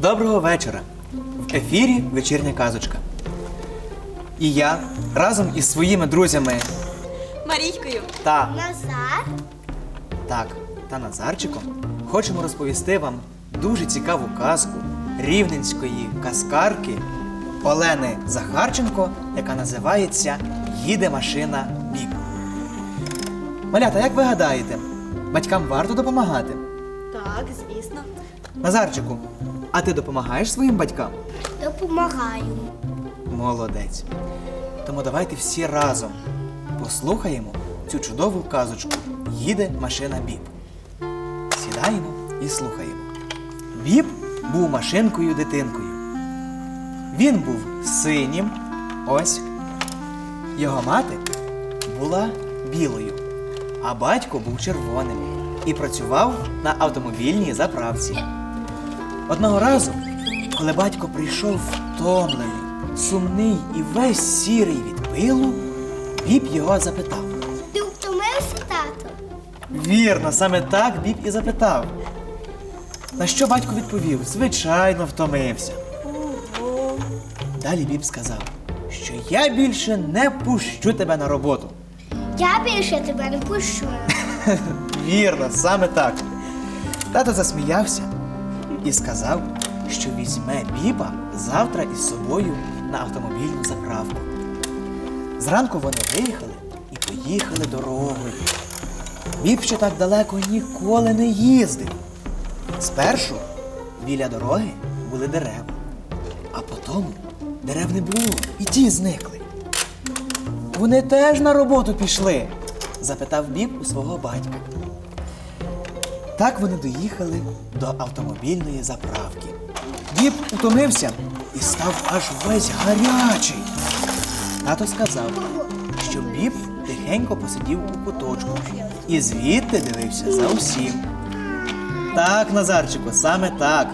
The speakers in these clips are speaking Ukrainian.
Доброго вечора. В ефірі вечірня казочка. І я разом із своїми друзями Марійкою. та Назар. так та Назарчиком хочемо розповісти вам дуже цікаву казку рівненської казкарки Олени Захарченко, яка називається Їде машина бік. Малята, як ви гадаєте, батькам варто допомагати? Так, звісно. Назарчику, а ти допомагаєш своїм батькам? Допомагаю. Молодець. Тому давайте всі разом послухаємо цю чудову казочку. Їде машина Біб. Сідаємо і слухаємо. Біб був машинкою дитинкою. Він був синім. Ось. Його мати була білою, а батько був червоним і працював на автомобільній заправці. Одного разу, коли батько прийшов втомлений, сумний і весь сірий від пилу, Біб його запитав. Ти втомився, тато? Вірно, саме так Біб і запитав. На що батько відповів? Звичайно, втомився. Далі Біб сказав, що я більше не пущу тебе на роботу. Я більше тебе не пущу. Вірно, саме так. Тато засміявся і сказав, що візьме Біба завтра із собою на автомобільну заправку. Зранку вони виїхали і поїхали дорогою. Біб ще так далеко ніколи не їздив. Спершу біля дороги були дерева, а потім дерев не було, і ті зникли. Вони теж на роботу пішли? Запитав Біб у свого батька. Так вони доїхали до автомобільної заправки. Біб утомився і став аж весь гарячий. Тато сказав, що Біб тихенько посидів у куточку і звідти дивився за усім. Так, Назарчику, саме так.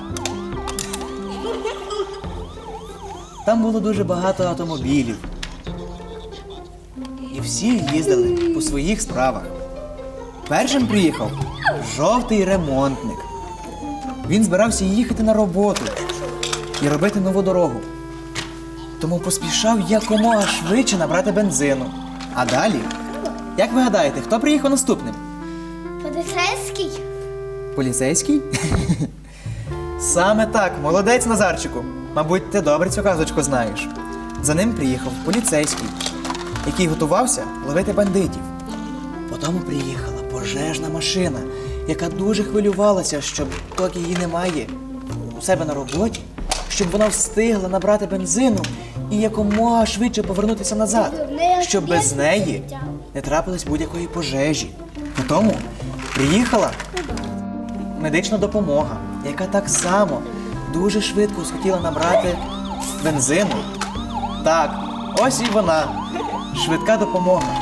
Там було дуже багато автомобілів. Всі їздили по своїх справах. Першим приїхав жовтий ремонтник. Він збирався їхати на роботу і робити нову дорогу. Тому поспішав якомога швидше набрати бензину. А далі, як ви гадаєте, хто приїхав наступним? Поліцейський? Поліцейський? Саме так, молодець Назарчику. Мабуть, ти добре цю казочку знаєш. За ним приїхав поліцейський, який готувався ловити бандитів. Потім приїхала пожежна машина, яка дуже хвилювалася, щоб доки її немає у себе на роботі, щоб вона встигла набрати бензину і якомога швидше повернутися назад, щоб без неї не трапилось будь-якої пожежі. Тому приїхала медична допомога, яка так само дуже швидко схотіла набрати бензину. Так, ось і вона, швидка допомога,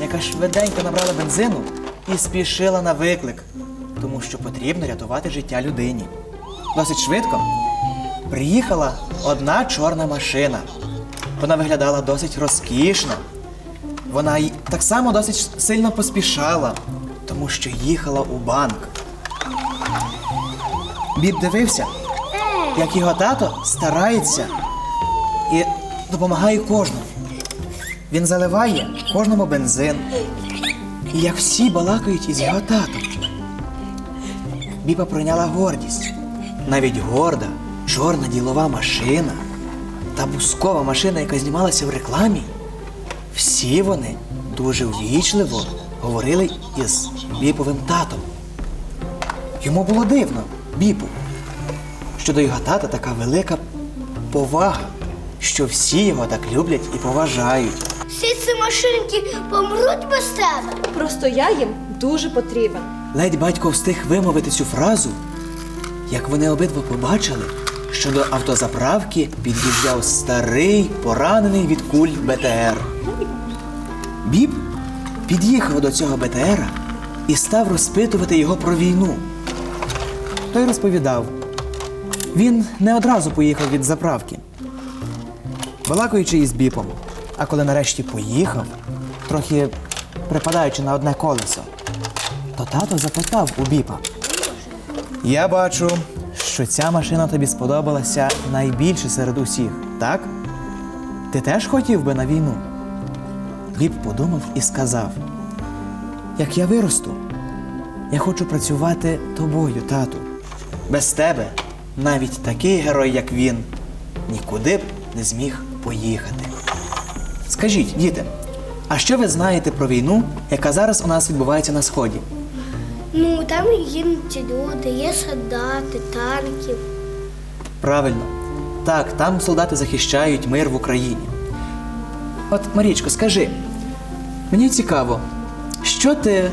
яка швиденько набрала бензину і спішила на виклик, тому що потрібно рятувати життя людині. Досить швидко приїхала одна чорна машина. Вона виглядала досить розкішно. Вона й так само досить сильно поспішала, тому що їхала у банк. Біб дивився, як його тато старається і допомагає кожному. Він заливає кожному бензин. І як всі балакають із його татом. Біба пройняла гордість. Навіть горда, чорна ділова машина та бускова машина, яка знімалася в рекламі. Всі вони дуже ввічливо говорили із Біповим татом. Йому було дивно, Біпу, що до його тата така велика повага, що всі його так люблять і поважають. Ці машинки помруть без тебе. Просто я їм дуже потрібен. Ледь батько встиг вимовити цю фразу, як вони обидва побачили, що до автозаправки під'їжджав старий, поранений від куль БТР. Біб під'їхав до цього БТРа і став розпитувати його про війну. Той розповідав. Він не одразу поїхав від заправки, балакаючи із біпом. А коли нарешті поїхав, трохи припадаючи на одне колесо, то тато запитав у біпа. Я бачу, що ця машина тобі сподобалася найбільше серед усіх, так? Ти теж хотів би на війну? Гліб подумав і сказав: Як я виросту, я хочу працювати тобою, тату. Без тебе навіть такий герой, як він, нікуди б не зміг поїхати. Скажіть, діти, а що ви знаєте про війну, яка зараз у нас відбувається на сході? Ну, там гинуть люди, є солдати, танки. Правильно. Так, там солдати захищають мир в Україні. От, Марічко, скажи, мені цікаво, що ти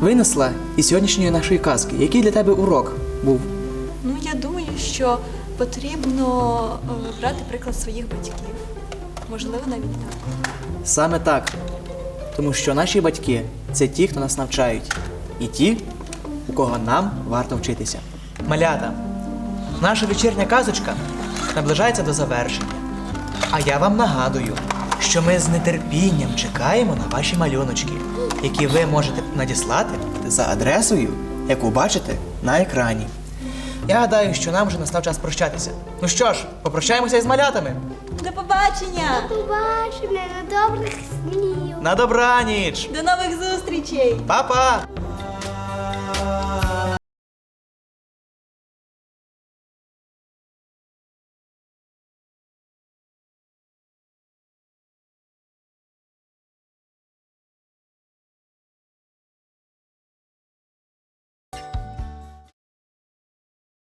винесла із сьогоднішньої нашої казки? Який для тебе урок був? Ну, я думаю, що потрібно е, брати приклад своїх батьків. Можливо, навіть так. Саме так. Тому що наші батьки це ті, хто нас навчають, і ті, у кого нам варто вчитися. Малята, наша вечірня казочка наближається до завершення. А я вам нагадую, що ми з нетерпінням чекаємо на ваші малюночки, які ви можете надіслати за адресою, яку бачите на екрані. Я гадаю, що нам вже настав час прощатися. Ну що ж, попрощаємося із малятами. До побачення! До побачення, на добрих снів. На добраніч! До нових зустрічей! Па-па!